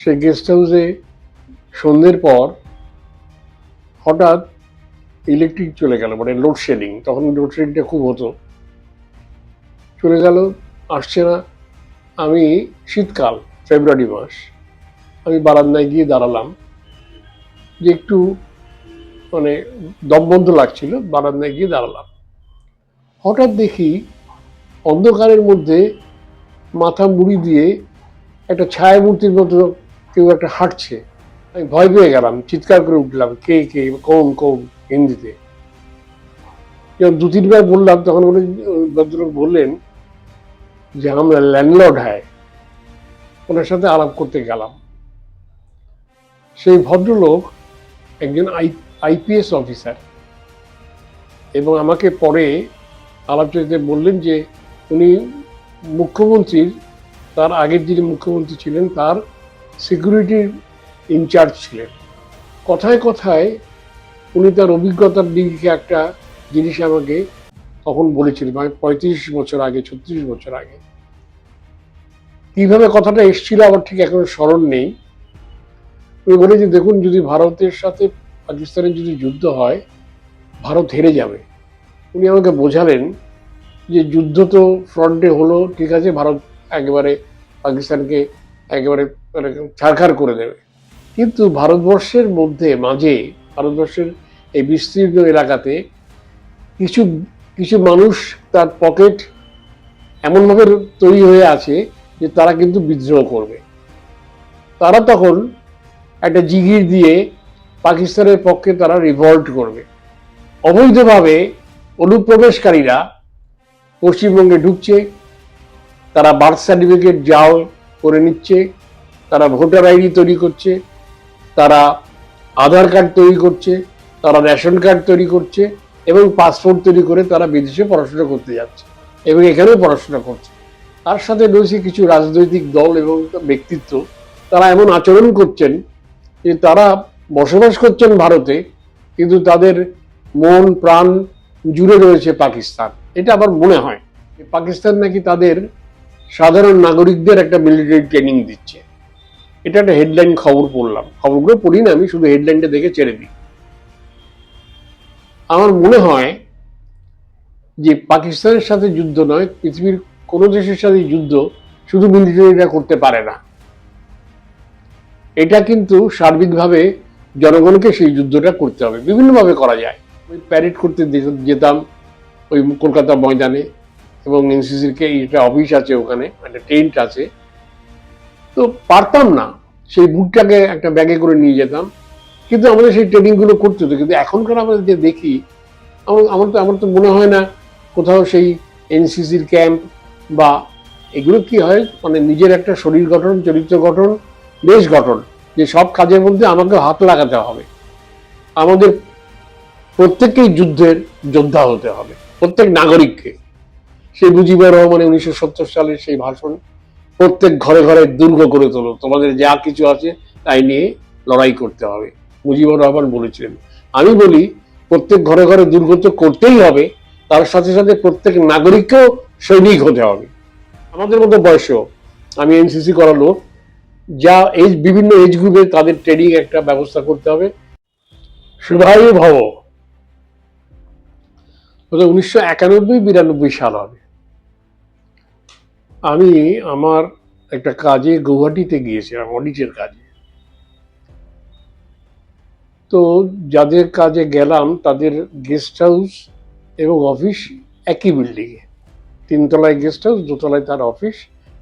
সে guest হাউসে সন্ধ্যের পর হঠাৎ ইলেকট্রিক চলে গেল মানে লোডশেডিং তখন লোডশেডিংটা খুব হতো। চলে গেল, আসছে না। আমি শীতকাল ফেব্রুয়ারি মাস। আমি বারান্দায় গিয়ে দাঁড়ালাম। যে একটু মানে দমবন্ধ লাগছিল, বারান্দায় গিয়ে দাঁড়ালাম। হঠাৎ দেখি অন্ধকারের মধ্যে মাথা মুড়ি দিয়ে একটা ছায়া মূর্তির মতো কেউ একটা হাঁটছে। আমি ভয় পেয়ে গেলাম, চিৎকার করে উঠলাম, কে কে, কোন কোন, হিন্দিতে। যখন দু, তিনবার বললাম, তখন উনি ভদ্রলোক বললেন যে, আমরা ল্যান্ডলর্ড হয়। ওনার সাথে আলাপ করতে গেলাম। সেই ভদ্রলোক একজন আই আইপিএস অফিসার এবং আমাকে পরে আলাপচারিতে বললেন যে, উনি মুখ্যমন্ত্রীর, তার আগের যিনি মুখ্যমন্ত্রী ছিলেন, তার সিকিউরিটির ইনচার্জ ছিলেন। কথায় কথায় উনি তার অভিজ্ঞতার দিকে একটা জিনিস আমাকে তখন বলেছিলেন মানে পঁয়ত্রিশ বছর আগে, ছত্রিশ বছর আগে। কীভাবে কথাটা এসেছিল আমার ঠিক এখন স্মরণ নেই। উনি বলে যে, দেখুন, যদি ভারতের সাথে পাকিস্তানের যদি যুদ্ধ হয়, ভারত হেরে যাবে। উনি আমাকে বোঝালেন যে, যুদ্ধ তো ফ্রন্টে হলো, ঠিক আছে, ভারত একেবারে পাকিস্তানকে একেবারে মানে ছাড়খাড় করে দেবে। কিন্তু ভারতবর্ষের মধ্যে, মাঝে, ভারতবর্ষের এই বিস্তীর্ণ এলাকাতে কিছু কিছু মানুষ তার পকেট এমনভাবে তৈরি হয়ে আছে যে তারা কিন্তু বিদ্রোহ করবে। তারা তখন একটা জিগির দিয়ে পাকিস্তানের পক্ষে তারা রিভল্ট করবে। অবৈধভাবে অনুপ্রবেশকারীরা পশ্চিমবঙ্গে ঢুকছে, তারা বার্থ সার্টিফিকেট যাও করে নিচ্ছে, তারা ভোটার আইডি তৈরি করছে, তারা আধার কার্ড তৈরি করছে, তারা রেশন কার্ড তৈরি করছে এবং পাসপোর্ট তৈরি করে তারা বিদেশে পড়াশোনা করতে যাচ্ছে এবং এখানেও পড়াশোনা করছে। তার সাথে রয়েছে কিছু রাজনৈতিক দল এবং ব্যক্তিত্ব, তারা এমন আচরণ করছেন যে তারা বসবাস করছেন ভারতে, কিন্তু তাদের মন, প্রাণ জুড়ে রয়েছে পাকিস্তান। এটা আবার মনে হয় পাকিস্তান নাকি তাদের সাধারণ নাগরিকদের একটা মিলিটারি ট্রেনিং দিচ্ছে। এটা একটা হেডলাইন খবর পড়লাম। খবরগুলো পড়ি না, আমি শুধু হেডলাইনটা দেখে ছেড়ে দিই। আমার মনে হয় যে পাকিস্তানের সাথে যুদ্ধ নয়, পৃথিবীর কোনো দেশের সাথে যুদ্ধ শুধু মিলিটারিরা করতে পারে না। এটা কিন্তু সার্বিকভাবে জনগণকে সেই যুদ্ধটা করতে হবে। বিভিন্নভাবে করা যায়। ওই প্যারেড করতে যেতাম, ওই কলকাতা ময়দানে এবং এনসিসির কে একটা অফিস আছে ওখানে, একটা টেন্ট আছে। তো পারতাম না, সেই বুটটাকে একটা ব্যাগে করে নিয়ে যেতাম। কিন্তু আমাদের সেই ট্রেনিংগুলো করতে হতো। কিন্তু এখনকার আমরা যে দেখি, আমার তো আমার তো মনে হয় না কোথাও সেই এনসিসির ক্যাম্প বা এগুলো কি হয় মানে নিজের একটা শরীর গঠন, চরিত্র গঠন, দেশ গঠন, যে সব কাজের মধ্যে আমাকে হাত লাগাতে হবে। আমাদের প্রত্যেককেই যুদ্ধের যোদ্ধা হতে হবে, প্রত্যেক নাগরিককে। সেই মুজিবুর রহমানের উনিশশো সত্তর সালের সেই ভাষণ প্রত্যেক ঘরে ঘরে দুর্গ করে তোলো। তোমাদের যা কিছু আছে তাই নিয়ে লড়াই করতে হবে। মুজিবুর রহমান বলেছিলেন, আমি বলি, প্রত্যেক ঘরে ঘরে দুর্গ তো করতেই হবে, তার সাথে সাথে প্রত্যেক নাগরিককেও সৈনিক হতে হবে। আমাদের মতো বয়সেও আমি এনসিসি করালো যা এজ বিভিন্ন এজ গ্রুপে তাদের ট্রেনিং একটা ব্যবস্থা করতে হবে। শুভায়ু ভব। উনিশশো একানব্বই বিরানব্বই সাল হবে। আমি আমার একটা কাজে গৌহাটিতে গিয়েছিলাম অডিটের কাজে। তো যাদের কাজে গেলাম, তাদের গেস্ট হাউস এবং অফিস একই বিল্ডিংয়ে তিনতলায় গেস্ট হাউস দোতলায় তার অফিস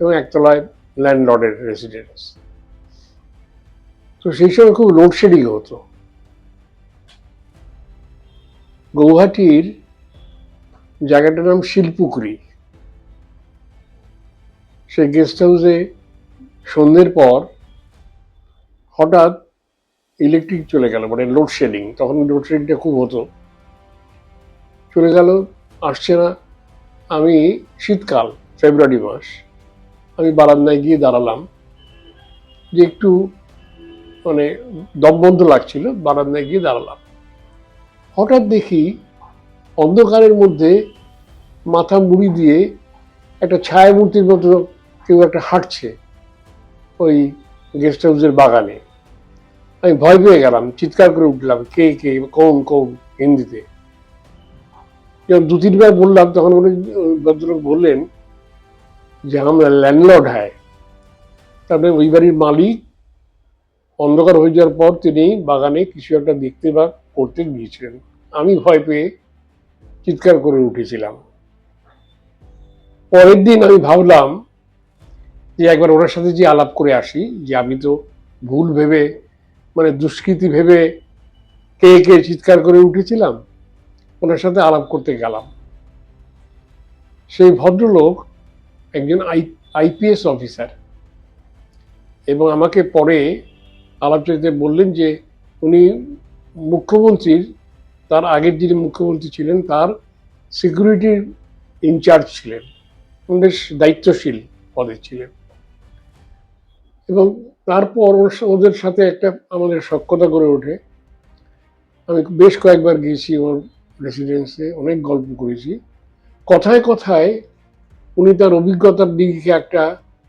এবং একতলায় ল্যান্ডলর্ডের রেসিডেন্স তো সেই সময় খুব লোডশেডিং হতো। গৌহাটির জায়গাটার নাম শিলপুকুরি। সেই গেস্ট হাউসে সন্ধ্যের পর হঠাৎ ইলেকট্রিক চলে গেল মানে লোডশেডিং তখন লোডশেডিংটা খুব হতো। চলে গেল, আসছে না। আমি শীতকাল ফেব্রুয়ারি মাস। আমি বারান্দায় গিয়ে দাঁড়ালাম। যে একটু মানে দমবন্ধ লাগছিল, বারান্দায় গিয়ে দাঁড়ালাম। হঠাৎ দেখি অন্ধকারের মধ্যে মাথা মুড়ি দিয়ে একটা ছায়া মূর্তির মতো কেউ একটা হাঁটছে ওই গেস্ট হাউসের বাগানে। আমি ভয় পেয়ে গেলাম, চিৎকার করে উঠলাম, কে কে, কোন কোন, হিন্দিতে। যখন দু, তিনবার বললাম, তখন উনি ভদ্রলোক বললেন যে, আমরা ল্যান্ডলর্ড হয় তারপরে ওই বাড়ির মালিক, অন্ধকার হয়ে যাওয়ার পর তিনি বাগানে কিছু একটা দেখতে বা করতে গিয়েছিলেন। আমি ভয় পেয়ে চিৎকার করে উঠেছিলাম। পরের দিন আমি ভাবলাম যে একবার ওনার সাথে যে আলাপ করে আসি, যে আমি তো ভুল ভেবে মানে দুষ্কৃতি ভেবে কে কে চিৎকার করে উঠেছিলাম, ওনার সাথে আলাপ করতে গেলাম। সেই ভদ্রলোক একজন আই, আইপিএস অফিসার এবং আমাকে পরে আলাপচারিতে বললেন যে উনি মুখ্যমন্ত্রীর, তার আগের যিনি মুখ্যমন্ত্রী ছিলেন, তার সিকিউরিটির ইনচার্জ ছিলেন। বেশ দায়িত্বশীল পদে ছিলেন। এবং তারপর ওদের সাথে একটা আমাদের সক্ষতা গড়ে ওঠে। আমি বেশ কয়েকবার গিয়েছি ওর রেসিডেন্সে অনেক গল্প করেছি। কথায় কথায় উনি তার অভিজ্ঞতার দিকে একটা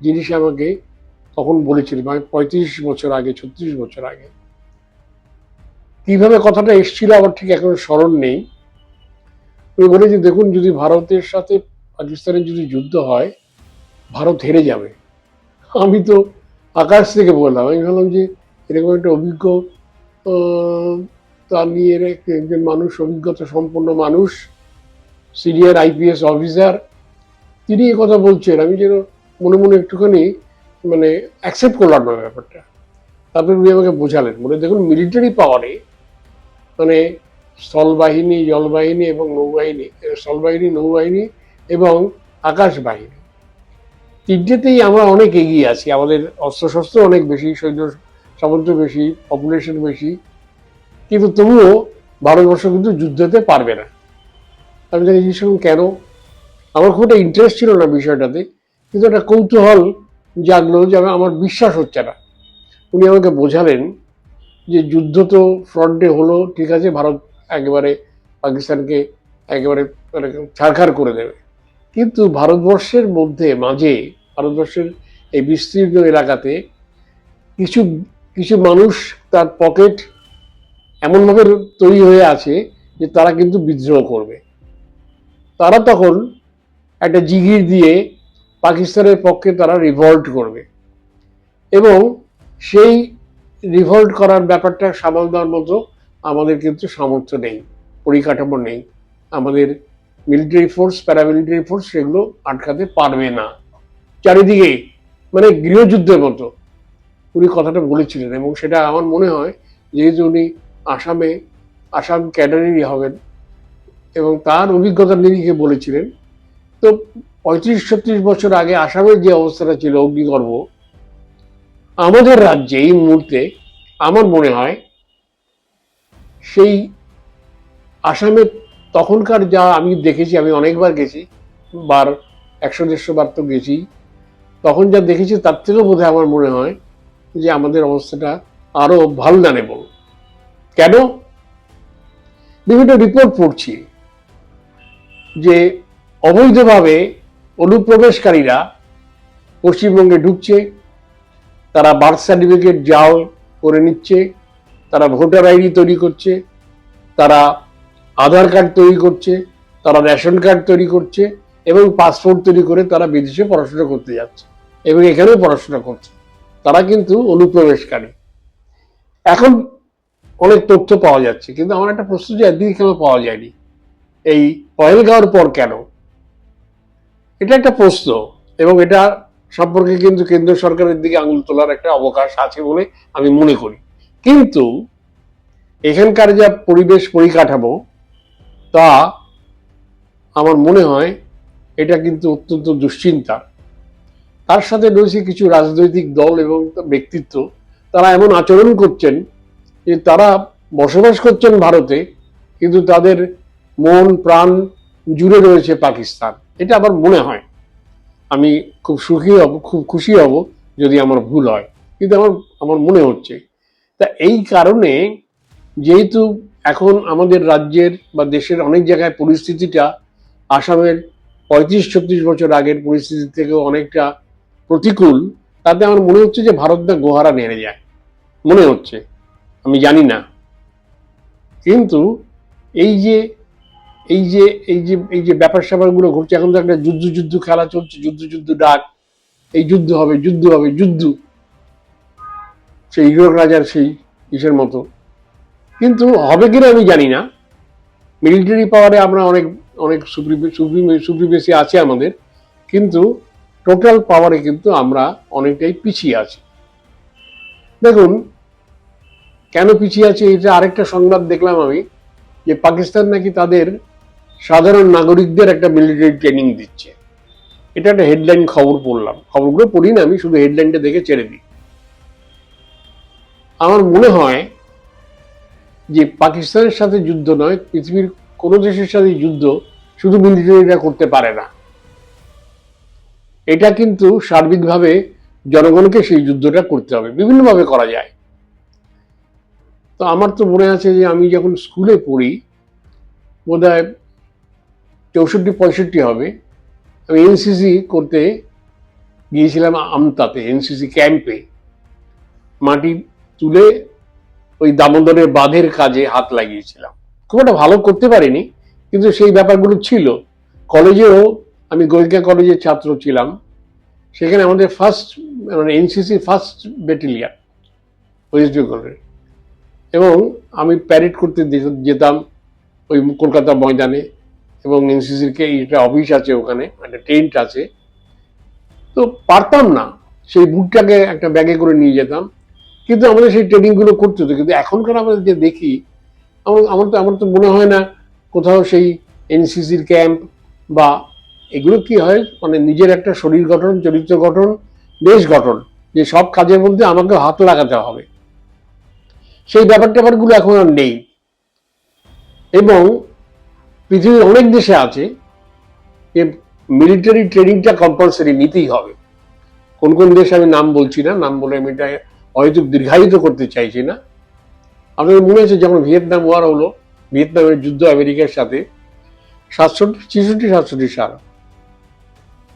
জিনিস আমাকে তখন বলেছিলেন মানে পঁয়ত্রিশ বছর আগে, ছত্রিশ বছর আগে। কীভাবে কথাটা এসেছিল আমার ঠিক এখন স্মরণ নেই। উনি বলেছে দেখুন, যদি ভারতের সাথে পাকিস্তানের যদি যুদ্ধ হয়, ভারত হেরে যাবে। আমি তো আকাশ থেকে বললাম। আমি ভাবলাম যে এরকম একটা অভিজ্ঞ তা নিয়ে এক- একজন মানুষ, অভিজ্ঞতা সম্পন্ন মানুষ, সিনিয়র আইপিএস অফিসার, তিনি এ কথা বলছেন। আমি যেন মনে মনে একটুখানি মানে অ্যাকসেপ্ট করলাম না ব্যাপারটা। তারপরে উনি আমাকে বোঝালেন। বলে, দেখুন মিলিটারি পাওয়ারে মানে স্থলবাহিনী, জলবাহিনী এবং নৌবাহিনী স্থলবাহিনী, নৌবাহিনী এবং আকাশ বাহিনী তিনটেতেই আমরা অনেক এগিয়ে আছি। আমাদের অস্ত্রশস্ত্র অনেক বেশি, সৈন্য সামর্থ্য বেশি পপুলেশন বেশি। কিন্তু তবুও ভারতবর্ষ কিন্তু যুদ্ধতে পারবে না। আমি তাকে জিজ্ঞেস কেন? আমার খুব একটা ইন্টারেস্ট ছিল না বিষয়টাতে। কিন্তু একটা কৌতূহল জাগলো যে আমি- আমার বিশ্বাস হচ্ছে না। উনি আমাকে বোঝালেন যে যুদ্ধ তো ফ্রন্টে হলো, ঠিক আছে, ভারত একেবারে পাকিস্তানকে একেবারে মানে ছাড়খাড় করে দেবে। কিন্তু ভারতবর্ষের মধ্যে, মাঝে ভারতবর্ষের এই বিস্তীর্ণ এলাকাতে কিছু কিছু মানুষ তার পকেট এমনভাবে তৈরি হয়ে আছে যে তারা কিন্তু বিদ্রোহ করবে। তারা তখন একটা জিগির দিয়ে পাকিস্তানের পক্ষে তারা রিভল্ট করবে এবং সেই রিভল্ট করার ব্যাপারটা সামাল দেওয়ার মতো আমাদের কিন্তু সামর্থ্য নেই, পরিকাঠামো নেই। আমাদের মিলিটারি ফোর্স প্যারামিলিটারি ফোর্স সেগুলো আটকাতে পারবে না। চারিদিকে মানে গৃহযুদ্ধের মতো। উনি কথাটা বলেছিলেন এবং সেটা আমার মনে হয় যেহেতু উনি আসামে, আসাম ক্যাডারেরই হবেন এবং তার অভিজ্ঞতা নিরিখে বলেছিলেন, তো পঁয়ত্রিশ, ছত্রিশ বছর আগে আসামের যে অবস্থাটা ছিল অগ্নিগর্ভ, আমাদের রাজ্যে এই মুহূর্তে আমার মনে হয় সেই আসামে তখনকার যা আমি দেখেছি, আমি অনেকবার গেছি, বার, একশো, দেড়শো বার তো গেছি তখন যা দেখেছি তার থেকেও বোধহয় আমার মনে হয় যে আমাদের অবস্থাটা আরও ভালো না নেব কেন? বিভিন্ন রিপোর্ট পড়ছি যে অবৈধভাবে অনুপ্রবেশকারীরা পশ্চিমবঙ্গে ঢুকছে, তারা বার্থ সার্টিফিকেট জাল করে নিচ্ছে, তারা ভোটার আইডি তৈরি করছে, তারা আধার কার্ড তৈরি করছে, তারা রেশন কার্ড তৈরি করছে এবং পাসপোর্ট তৈরি করে তারা বিদেশে পড়াশোনা করতে যাচ্ছে। এবং এখানেও পড়াশোনা করছে। তারা কিন্তু অনুপ্রবেশকারী। এখন অনেক তথ্য পাওয়া যাচ্ছে, কিন্তু আমার একটা প্রশ্ন যে একদিকে কেন পাওয়া যায়নি। এই পহেলগাঁওর পর কেন? এটা একটা প্রশ্ন, এবং এটা সম্পর্কে কিন্তু কেন্দ্র সরকারের দিকে আঙুল তোলার একটা অবকাশ আছে বলে আমি মনে করি। কিন্তু এখানকার যা পরিবেশ পরিকাঠামো, তা আমার মনে হয় এটা কিন্তু অত্যন্ত দুশ্চিন্তার। তার সাথে রয়েছে কিছু রাজনৈতিক দল এবং ব্যক্তিত্ব। তারা এমন আচরণ করছেন যে তারা বসবাস করছেন ভারতে, কিন্তু তাদের মন, প্রাণ জুড়ে রয়েছে পাকিস্তান। এটা আমার মনে হয়। আমি খুব সুখী হব, খুব খুশি হব যদি আমার ভুল হয়। কিন্তু আমার আমার মনে হচ্ছে। তা এই কারণে যেহেতু এখন আমাদের রাজ্যের বা দেশের অনেক জায়গায় পরিস্থিতিটা আসামের পঁয়ত্রিশ, ছত্রিশ বছর আগের পরিস্থিতি থেকে অনেকটা প্রতিকূল, তাতে আমার মনে হচ্ছে যে ভারত না গোহারা নেড়ে যায়। মনে হচ্ছে, আমি জানি না। কিন্তু এই যে এই যে এই যে এই যে ব্যাপার স্যাপারগুলো ঘটছে, এখন তো একটা যুদ্ধ যুদ্ধ খেলা চলছে, যুদ্ধ যুদ্ধ ডাক, এই যুদ্ধ হবে যুদ্ধ হবে, যুদ্ধ। সেই ইউরোপ রাজার সেই ইসের মতো। কিন্তু হবে কিনা আমি জানি না। মিলিটারি পাওয়ারে আমরা অনেক অনেক সুপ্রিমেসি আছে আমাদের। কিন্তু টোটাল পাওয়ারে কিন্তু আমরা অনেকটাই পিছিয়ে আছি। দেখুন, কেন পিছিয়ে আছে এটা আরেকটা সংবাদ দেখলাম আমি, যে পাকিস্তান নাকি তাদের সাধারণ নাগরিকদের একটা মিলিটারি ট্রেনিং দিচ্ছে। এটা একটা হেডলাইন খবর পড়লাম। খবরগুলো পড়ি না আমি, শুধু হেডলাইনটা দেখে ছেড়ে দিই। আমার মনে হয় যে পাকিস্তানের সাথে যুদ্ধ নয়, পৃথিবীর কোনো দেশের সাথে যুদ্ধ শুধু মিলিটারিরা করতে পারে না। এটা কিন্তু সার্বিকভাবে জনগণকে সেই যুদ্ধটা করতে হবে, বিভিন্নভাবে করা যায়। তো আমার তো মনে আছে যে আমি যখন স্কুলে পড়ি বোধ হয় চৌষট্টি পঁয়ষট্টি হবে, আমি এনসিসি করতে গিয়েছিলাম আমতাতে এনসিসি ক্যাম্পে মাটি তুলে ওই দামোদরের বাঁধের কাজে হাত লাগিয়েছিলাম। খুব একটা ভালো করতে পারিনি, কিন্তু সেই ব্যাপারগুলো ছিল। কলেজেও আমি গোয়েঙ্কা কলেজের ছাত্র ছিলাম। সেখানে আমাদের ফার্স্ট মানে এনসিসি ফার্স্ট ব্যাটালিয়ান ওয়েস্ট বেঙ্গলের এবং আমি প্যারেড করতে যেতাম ওই কলকাতা ময়দানে। এবং এনসিসির কে একটা অফিস আছে ওখানে, একটা টেন্ট আছে। তো পারতাম না, সেই বুটটাকে একটা ব্যাগে করে নিয়ে যেতাম। কিন্তু আমাদের সেই ট্রেনিংগুলো করতে হতো। কিন্তু এখনকার আমরা যে দেখি, আমার আমার তো আমার তো মনে হয় না কোথাও সেই এনসিসির ক্যাম্প বা এগুলো কি হয়? মানে নিজের একটা শরীর গঠন, চরিত্র গঠন, দেশ গঠন, যে সব কাজের মধ্যে আমাকে হাত লাগাতে হবে। সেই ব্যাপার ট্যাপারগুলো এখন আর নেই। এবং পৃথিবীর অনেক দেশে আছে যে মিলিটারি ট্রেনিংটা কম্পালসারি নিতেই হবে। কোন কোন দেশে আমি নাম বলছি না, নাম বলে আমি এটা হয়তো দীর্ঘায়িত করতে চাইছি না। আপনাদের মনে আছে যখন ভিয়েতনাম ওয়ার হলো, ভিয়েতনামের যুদ্ধ আমেরিকার সাথে, সাতষট্টি, ছেষট্টি, সাতষট্টি সাল।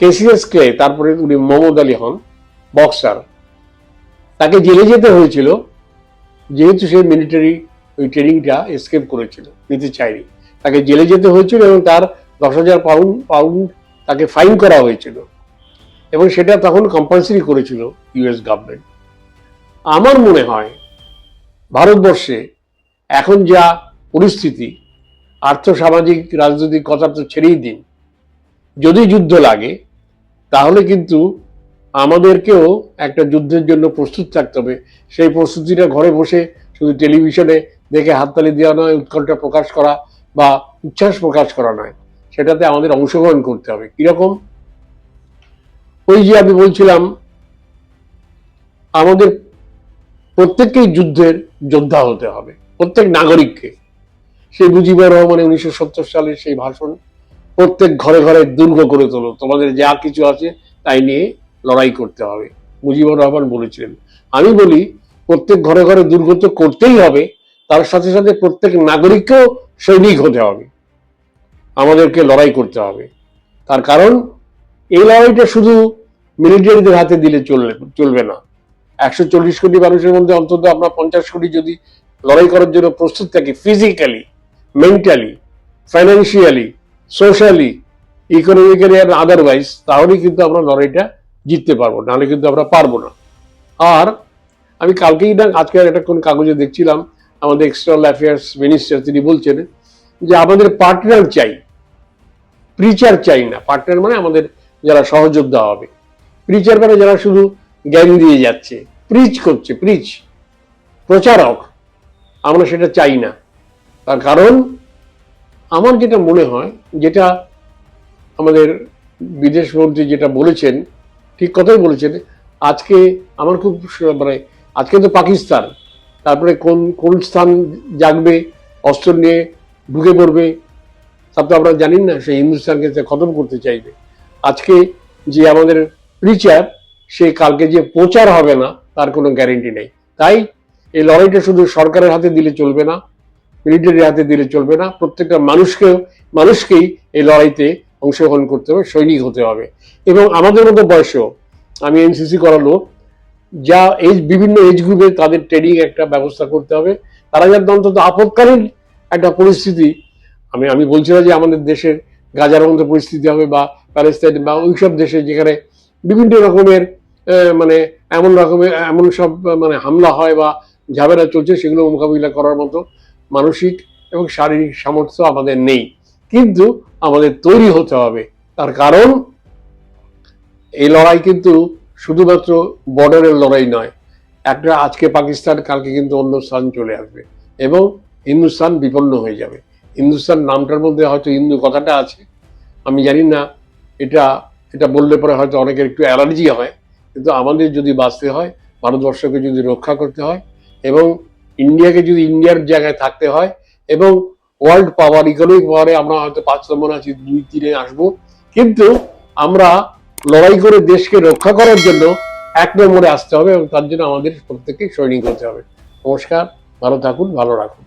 কেসিএস ক্লে, তারপরে উনি মোহাম্মদ আলী হন বক্সার তাকে জেলে যেতে হয়েছিল, যেহেতু সে মিলিটারি ওই ট্রেনিংটা এসকেপ করেছিল, নিতে চায়নি। তাকে জেলে যেতে হয়েছিল এবং তার দশ হাজার পাউন্ড পাউন্ড তাকে ফাইন করা হয়েছিল। এবং সেটা তখন কম্পালসারি করেছিল ইউএস গভর্নমেন্ট আমার মনে হয়, ভারতবর্ষে এখন যা পরিস্থিতি, আর্থসামাজিক, রাজনৈতিক কথা তো ছেড়েই দিন। যদি যুদ্ধ লাগে তাহলে কিন্তু আমাদেরকেও একটা যুদ্ধের জন্য প্রস্তুত থাকতে হবে। সেই প্রস্তুতিটা ঘরে বসে শুধু টেলিভিশনে দেখে হাততালি দেওয়া নয়, উৎকণ্ঠা প্রকাশ করা বা উচ্ছ্বাস প্রকাশ করা নয়, সেটাতে আমাদের অংশগ্রহণ করতে হবে। কীরকম? ওই যে আমি বলছিলাম, আমাদের প্রত্যেককেই যুদ্ধের যোদ্ধা হতে হবে, প্রত্যেক নাগরিককে। সেই মুজিবুর রহমানের উনিশশো সত্তর সালের সেই ভাষণ প্রত্যেক ঘরে ঘরে দুর্গ করে তোলো। তোমাদের যা কিছু আছে, তাই নিয়ে লড়াই করতে হবে। মুজিবুর রহমান বলেছিলেন। আমি বলি, প্রত্যেক ঘরে ঘরে দুর্গ তো করতেই হবে। তার সাথে সাথে প্রত্যেক নাগরিককেও সৈনিক হতে হবে। আমাদেরকে লড়াই করতে হবে। তার কারণ, এই লড়াইটা শুধু মিলিটারিদের হাতে দিলে চলবে চলবে না। একশো চল্লিশ কোটি মানুষের মধ্যে অন্তত আমরা পঞ্চাশ কোটি যদি লড়াই করার জন্য প্রস্তুত থাকি physically mentally financially socially economically আর আদারওয়াইজ তাহলেই কিন্তু আমরা লড়াইটা জিততে পারব, নাহলে কিন্তু আমরা পারব না। আর আমি কালকেই না, আজকে একটা কোন কাগজে দেখছিলাম, আমাদের এক্সটার্নাল অ্যাফেয়ার্স মিনিস্টার তিনি বলছেন যে আমাদের পার্টনার চাই প্রিচার চাই না। পার্টনার মানে আমাদের যারা সহযোদ্ধা হবে। প্রিচার মানে যারা শুধু জ্ঞান দিয়ে যাচ্ছে প্রিচ করছে প্রিচ প্রচারক। আমরা সেটা চাই না। তার কারণ আমার যেটা মনে হয়, যেটা আমাদের বিদেশ মন্ত্রী যেটা বলেছেন, ঠিক কথাই বলেছেন, আজকে আমার খুব মানে আজকে তো পাকিস্তান, তারপরে কোন কোন স্থান জাগবে, অস্ত্র নিয়ে ঢুকে পড়বে তা তো আমরা জানি না, সে হিন্দুস্তানকে খতম করতে চাইবে। আজকে যে আমাদের প্রিচার সে কালকে যে প্রচার হবে না, তার কোনো গ্যারেন্টি নেই। তাই এই লড়াইটা শুধু সরকারের হাতে দিলে চলবে না মিলিটারির হাতে দিলে চলবে না। প্রত্যেকটা মানুষকেও, মানুষকেই এই লড়াইতে অংশগ্রহণ করতে হবে, সৈনিক হতে হবে। এবং আমাদের মতো বয়সেও, আমি এনসিসি করালো যা এজ বিভিন্ন এজ গ্রুপে তাদের ট্রেনিং একটা ব্যবস্থা করতে হবে। তারা যাতে অন্তত আপৎকালীন একটা পরিস্থিতি, আমি আমি বলছি না যে আমাদের দেশের গাজার মতো পরিস্থিতি হবে বা প্যালেস্তাইন বা ওইসব দেশে যেখানে বিভিন্ন রকমের মানে এমন রকমের, এমন সব মানে হামলা হয় বা ঝামেলা চলছে, সেগুলো মোকাবিলা করার মতো মানসিক এবং শারীরিক সামর্থ্য আমাদের নেই। কিন্তু আমাদের তৈরি হতে হবে। তার কারণ, এই লড়াই কিন্তু শুধুমাত্র বর্ডারের লড়াই নয়। একটা আজকে পাকিস্তান, কালকে কিন্তু অন্য স্থান চলে আসবে এবং হিন্দুস্তান বিপন্ন হয়ে যাবে। হিন্দুস্তান নামটার মধ্যে হয়তো হিন্দু কথাটা আছে। আমি জানি না, এটা এটা বললে পরে হয়তো অনেকের একটু অ্যালার্জি হয়। কিন্তু আমাদের যদি বাঁচতে হয়, ভারতবর্ষকে যদি রক্ষা করতে হয় এবং ইন্ডিয়াকে যদি ইন্ডিয়ার জায়গায় থাকতে হয় এবং ওয়ার্ল্ড পাওয়ার ইকোনমিক পাওয়ারে আমরা হয়তো পাঁচ নম্বর আছি দুই তিনে আসব। কিন্তু আমরা লড়াই করে দেশকে রক্ষা করার জন্য এক নম্বরে আসতে হবে এবং তার জন্য আমাদের প্রত্যেককে সৈনিক হতে হবে। নমস্কার, ভালো থাকুন, ভালো রাখুন।